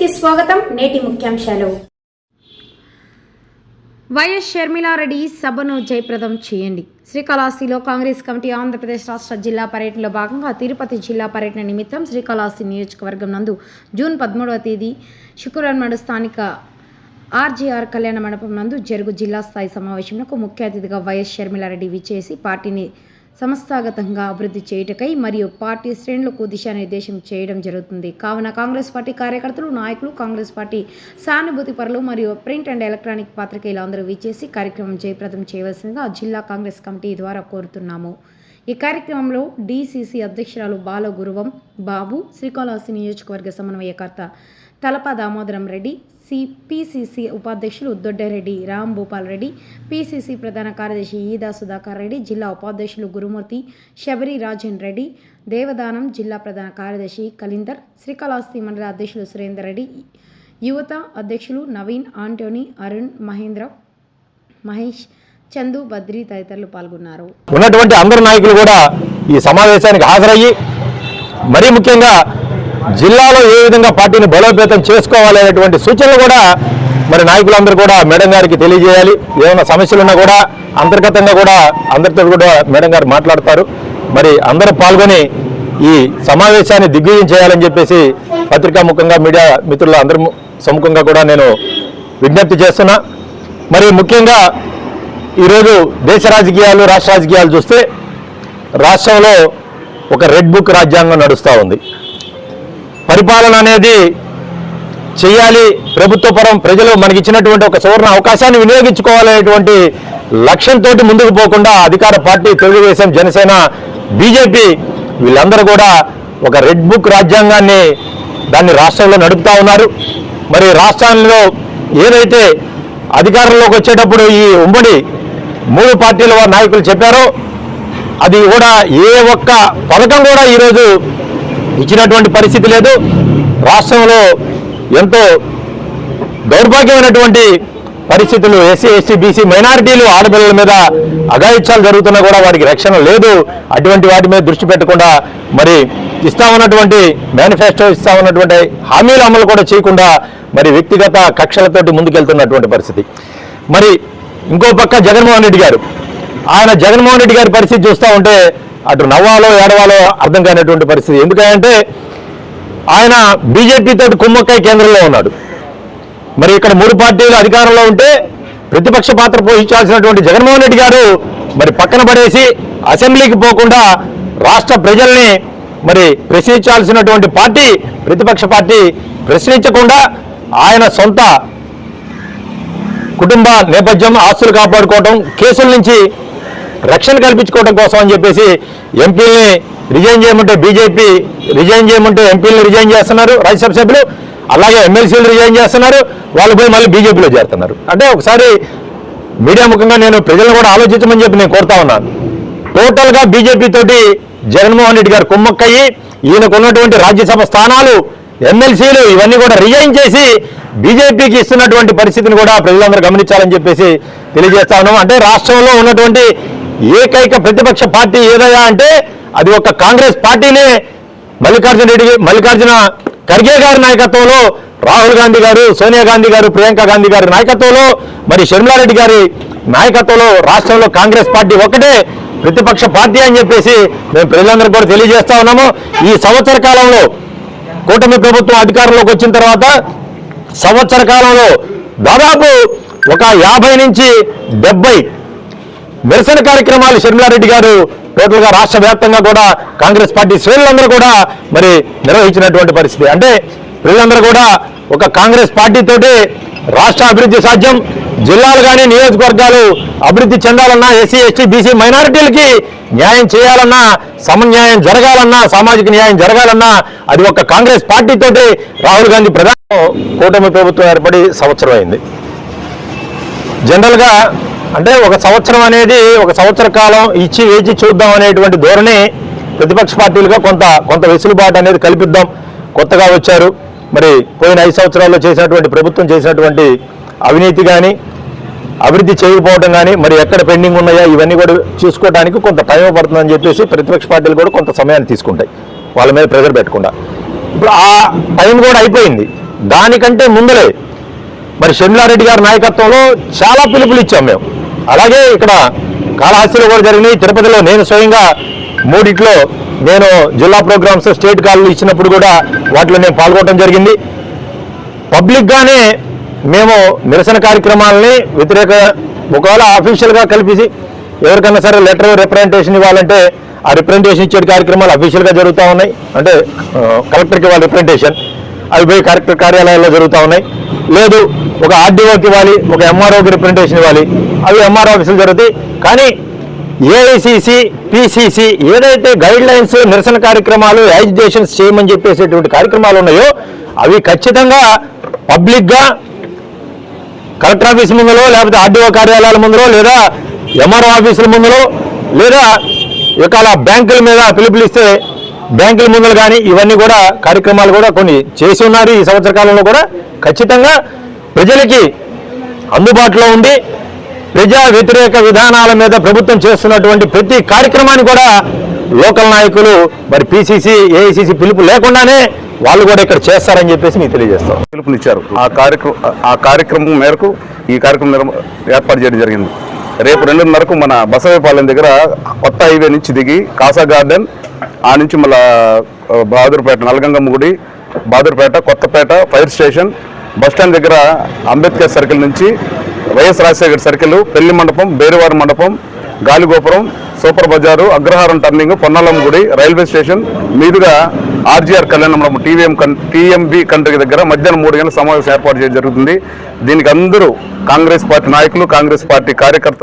కి స్వాగతం నేటి ముఖ్యాంశాలు. వైఎస్ షర్మిలారెడ్డి సభను జయప్రదం చేయండి. శ్రీకాళహస్తిలో కాంగ్రెస్ కమిటీ ఆంధ్రప్రదేశ్ రాష్ట్ర జిల్లా పర్యటనలో భాగంగా తిరుపతి జిల్లా పర్యటన నిమిత్తం శ్రీకాళహస్తి నియోజకవర్గం నందు జూన్ పదమూడవ తేదీ శుక్రవారం నాడు స్థానిక ఆర్జీఆర్ కళ్యాణ మండపం నందు జరుగు జిల్లా స్థాయి సమావేశంలో ముఖ్య అతిథిగా వైఎస్ షర్మిలారెడ్డి విచ్చేసి పార్టీని సంస్థాగతంగా అభివృద్ధి చేయుటకై మరియు పార్టీ శ్రేణులకు దిశానిర్దేశం చేయడం జరుగుతుంది. కావున కాంగ్రెస్ పార్టీ కార్యకర్తలు నాయకులు కాంగ్రెస్ పార్టీ సానుభూతి పరులు మరియు ప్రింట్ అండ్ ఎలక్ట్రానిక్ పాత్రికేయులు అందరూ విచ్చేసి కార్యక్రమం జయప్రదం చేయవలసిందిగా జిల్లా కాంగ్రెస్ కమిటీ ద్వారా కోరుతున్నాము. ఈ కార్యక్రమంలో డిసిసి అధ్యక్షురాలు బాల గురువం బాబు శ్రీకాళహస్తి నియోజకవర్గ సమన్వయకర్త తలప దామోదరం రెడ్డి సిపిసిసి ఉపాధ్యక్షులు దొడ్డరెడ్డి రామ్ భూపాల్ రెడ్డి పిసిసి ప్రధాన కార్యదర్శి ఈదా సుధాకర్ రెడ్డి జిల్లా ఉపాధ్యక్షులు గురుమూర్తి శబరి రాజన్ రెడ్డి దేవదానం జిల్లా ప్రధాన కార్యదర్శి కలిందర్ శ్రీకాళహస్తి మండల అధ్యక్షులు సురేందర్ రెడ్డి యువత అధ్యక్షులు నవీన్ ఆంటోనీ అరుణ్ మహేంద్ర మహేష్ చందు బద్రి తదితరులు పాల్గొన్నారు. ఉన్నటువంటి అందరు నాయకులు కూడా ఈ సమావేశానికి హాజరయ్యి మరీ ముఖ్యంగా జిల్లాలో ఏ విధంగా పార్టీని బలోపేతం చేసుకోవాలి అనేటువంటి సూచనలు కూడా మరి నాయకులందరూ కూడా మేడం గారికి తెలియజేయాలి. ఏమైనా సమస్యలు ఉన్నా కూడా అంతర్గతంగా కూడా అందరితో కూడా మేడం గారు మాట్లాడతారు. మరి అందరూ పాల్గొని ఈ సమావేశాన్ని దిగ్విజయం చేయాలని చెప్పేసి పత్రికా ముఖంగా మీడియా మిత్రుల అందరి సముఖంగా కూడా నేను విజ్ఞప్తి చేస్తున్నా. మరి ముఖ్యంగా ఈరోజు దేశ రాజకీయాలు రాష్ట్ర రాజకీయాలు చూస్తే రాష్ట్రంలో ఒక రెడ్ బుక్ రాజ్యాంగం నడుస్తూ ఉంది. పరిపాలన అనేది చేయాలి. ప్రభుత్వపరం ప్రజలు ప్రజలు మనకిచ్చినటువంటి ఒక సువర్ణ అవకాశాన్ని వినియోగించుకోవాలనేటువంటి లక్ష్యంతో ముందుకు పోకుండా అధికార పార్టీ తెలుగుదేశం జనసేన బీజేపీ వీళ్ళందరూ కూడా ఒక రెడ్ బుక్ రాజ్యాంగాన్ని దాన్ని రాష్ట్రంలో నడుపుతా ఉన్నారు. మరి రాష్ట్రాల్లో ఏదైతే అధికారంలోకి వచ్చేటప్పుడు ఈ ఉమ్మడి మూడు పార్టీల వారి నాయకులు చెప్పారో అది కూడా ఏ ఒక్క పథకం కూడా ఈరోజు ఇచ్చినటువంటి పరిస్థితి లేదు. రాష్ట్రంలో ఎంతో దౌర్భాగ్యమైనటువంటి పరిస్థితులు ఎస్సీ ఎస్టీ బీసీ మైనారిటీలు ఆడపిల్లల మీద అఘాయిత్యాలు జరుగుతున్నా కూడా వారికి రక్షణ లేదు. అటువంటి వాటి మీద దృష్టి పెట్టకుండా మరి ఇస్తా ఉన్నటువంటి మేనిఫెస్టో ఇస్తా ఉన్నటువంటి హామీల అమలు కూడా చేయకుండా మరి వ్యక్తిగత కక్షలతోటి ముందుకెళ్తున్నటువంటి పరిస్థితి. మరి ఇంకో పక్క జగన్మోహన్ రెడ్డి గారు. ఆయన జగన్మోహన్ రెడ్డి గారి పరిస్థితి చూస్తూ ఉంటే అటు నవ్వాలో ఏడవాలో అర్థం కానటువంటి పరిస్థితి. ఎందుకంటే ఆయన బీజేపీ తోటి కుమ్మక్కై కేంద్రంలో ఉన్నాడు. మరి ఇక్కడ మూడు పార్టీలు అధికారంలో ఉంటే ప్రతిపక్ష పాత్ర పోషించాల్సినటువంటి జగన్మోహన్ రెడ్డి గారు మరి పక్కన పడేసి అసెంబ్లీకి పోకుండా రాష్ట్ర ప్రజల్ని మరి ప్రశ్నించాల్సినటువంటి పార్టీ ప్రతిపక్ష పార్టీ ప్రశ్నించకుండా ఆయన సొంత కుటుంబ నేపథ్యం ఆస్తులు కాపాడుకోవటం కేసుల నుంచి రక్షణ కల్పించుకోవడం కోసం అని చెప్పేసి ఎంపీల్ని రిజైన్ చేయమంటే బీజేపీ రిజైన్ చేయమంటే ఎంపీలను రిజైన్ చేస్తున్నారు రాజ్యసభ సభ్యులు అలాగే ఎమ్మెల్సీలు రిజైన్ చేస్తున్నారు వాళ్ళు పోయి మళ్ళీ బీజేపీలో చేరుతున్నారు. అంటే ఒకసారి మీడియా ముఖంగా నేను ప్రజలను కూడా ఆలోచించమని చెప్పి నేను కోరుతా ఉన్నాను. టోటల్గా బీజేపీ తోటి జగన్మోహన్ రెడ్డి గారు కుమ్మక్కయ్యి ఈయనకు ఉన్నటువంటి రాజ్యసభ స్థానాలు ఎమ్మెల్సీలు ఇవన్నీ కూడా రిజైన్ చేసి బీజేపీకి ఇస్తున్నటువంటి పరిస్థితిని కూడా ప్రజలందరూ గమనించాలని చెప్పేసి తెలియజేస్తా ఉన్నాం. అంటే రాష్ట్రంలో ఉన్నటువంటి ఏకైక ప్రతిపక్ష పార్టీ ఏదయ్యా అంటే అది ఒక కాంగ్రెస్ పార్టీనే. మల్లికార్జున రెడ్డి మల్లికార్జున ఖర్గే గారి నాయకత్వంలో రాహుల్ గాంధీ గారు సోనియా గాంధీ గారు ప్రియాంక గాంధీ గారి నాయకత్వంలో మరి షర్మిలారెడ్డి గారి నాయకత్వంలో రాష్ట్రంలో కాంగ్రెస్ పార్టీ ఒక్కటే ప్రతిపక్ష పార్టీ అని చెప్పేసి మేము ప్రజలందరూ కూడా తెలియజేస్తా ఉన్నాము. ఈ సంవత్సర కాలంలో కూటమి ప్రభుత్వం అధికారంలోకి వచ్చిన తర్వాత సంవత్సర కాలంలో దాదాపు ఒక యాభై నుంచి డెబ్బై నిరసన కార్యక్రమాలు షర్మిలారెడ్డి గారు టోటల్గా రాష్ట్ర వ్యాప్తంగా కూడా కాంగ్రెస్ పార్టీ శ్రేణులందరూ కూడా మరి నిర్వహించినటువంటి పరిస్థితి. అంటే ప్రజలందరూ కూడా ఒక కాంగ్రెస్ పార్టీ తోటి రాష్ట్ర అభివృద్ధి సాధ్యం. జిల్లాలు కానీ నియోజకవర్గాలు అభివృద్ధి చెందాలన్నా ఎస్సీ ఎస్టీ బీసీ మైనారిటీలకి న్యాయం చేయాలన్నా సమన్యాయం జరగాలన్నా సామాజిక న్యాయం జరగాలన్నా అది ఒక కాంగ్రెస్ పార్టీ తోటి రాహుల్ గాంధీ ప్రధాన కూటమి ప్రభుత్వం ఏర్పడి సంవత్సరం అయింది. జనరల్గా అంటే ఒక సంవత్సరం అనేది ఒక సంవత్సర కాలం ఇచ్చి వేచి చూద్దాం అనేటువంటి ధోరణి ప్రతిపక్ష పార్టీలుగా కొంత కొంత వెసులుబాటు అనేది కల్పిద్దాం. కొత్తగా వచ్చారు. మరి పోయిన ఐదు సంవత్సరాల్లో చేసినటువంటి ప్రభుత్వం చేసినటువంటి అవినీతి కానీ అభివృద్ధి చేయకపోవడం కానీ మరి ఎక్కడ పెండింగ్ ఉన్నాయా ఇవన్నీ కూడా చూసుకోవడానికి కొంత టైం పడుతుందని చెప్పేసి ప్రతిపక్ష పార్టీలు కూడా కొంత సమయాన్ని తీసుకుంటాయి. వాళ్ళ మీద ప్రెజర్ పెట్టకుండా. ఇప్పుడు ఆ టైం కూడా అయిపోయింది. దానికంటే ముందరే మరి షమ్లారెడ్డి గారి నాయకత్వంలో చాలా పిలుపులు ఇచ్చాం మేము. అలాగే ఇక్కడ కాళహస్తిలో కూడా జరిగినాయి. తిరుపతిలో నేను స్వయంగా మూడిట్లో నేను జిల్లా ప్రోగ్రామ్స్ స్టేట్ కాళ్ళు ఇచ్చినప్పుడు కూడా వాటిలో నేను పాల్గొనడం జరిగింది. పబ్లిక్గానే మేము నిరసన కార్యక్రమాలని వ్యతిరేక ఒకవేళ అఫీషియల్గా కల్పించి ఎవరికైనా సరే లెటర్ రిప్రజెంటేషన్ ఇవ్వాలంటే ఆ రిప్రజెంటేషన్ ఇచ్చే కార్యక్రమాలు అఫీషియల్గా జరుగుతూ ఉన్నాయి. అంటే కలెక్టర్కి ఇవ్వాలి రిప్రజెంటేషన్. అవి పోయి కలెక్టర్ కార్యాలయాల్లో జరుగుతూ ఉన్నాయి. లేదు ఒక ఆర్డీఓకి ఇవ్వాలి ఒక ఎంఆర్ఓకి రిప్రజెంటేషన్ ఇవ్వాలి. అవి ఎంఆర్ఓ ఆఫీసులు జరుగుతాయి. కానీ ఏఐసిసి పిసిసి ఏదైతే గైడ్ లైన్స్ నిరసన కార్యక్రమాలు యాజిటేషన్స్ చేయమని చెప్పేసేటువంటి కార్యక్రమాలు ఉన్నాయో అవి ఖచ్చితంగా పబ్లిక్గా కలెక్టర్ ఆఫీస్ ముందులో లేకపోతే ఆర్డీఓ కార్యాలయాల ముందులో లేదా ఎంఆర్ఓ ఆఫీసుల ముందులో లేదా ఇవాళ బ్యాంకుల మీద పిలుపులు ఇస్తే బ్యాంకుల ముందులు కానీ ఇవన్నీ కూడా కార్యక్రమాలు కూడా కొన్ని చేసి ఉన్నారు ఈ సంవత్సర కాలంలో కూడా. ఖచ్చితంగా ప్రజలకి అందుబాటులో ఉండి ప్రజా వ్యతిరేక విధానాల మీద ప్రభుత్వం చేస్తున్నటువంటి ప్రతి కార్యక్రమాన్ని కూడా లోకల్ నాయకులు మరి పిసిసి ఏఐసిసి పిలుపు లేకుండానే వాళ్ళు కూడా ఇక్కడ చేస్తారని చెప్పేసి మీకు తెలియజేస్తాం. పిలుపునిచ్చారు. ఆ కార్యక్రమం ఆ కార్యక్రమం మేరకు ఈ కార్యక్రమం ఏర్పాటు చేయడం జరిగింది. రేపు రెండున్నరకు మన బసవేపాలెం దగ్గర కొత్త హైవే నుంచి దిగి కాసా గార్డెన్ ఆ నుంచి మళ్ళా బహదూర్పేట నల్గంగమ్మ గుడి Bahadurpet Kothapet fire station bus stand దగ్గర అంబేద్కర్ సర్కిల్ నుంచి వైఎస్ రాజశేఖర్ సర్కిల్ పెళ్ళి మండపం బేరువారి మండపం గాలిగోపురం సూపర్ బజారు అగ్రహారం టర్నింగ్ పొన్నలం గుడి రైల్వే స్టేషన్ మీదుగా ఆర్జీఆర్ కళ్యాణ మండపం టీవీఎం కన్ టీఎంబి కంట్రీ దగ్గర మధ్యాహ్నం మూడు గంటల సమావేశం ఏర్పాటు చేయడం జరుగుతుంది. దీనికి అందరూ కాంగ్రెస్ పార్టీ నాయకులు కాంగ్రెస్ పార్టీ కార్యకర్తలు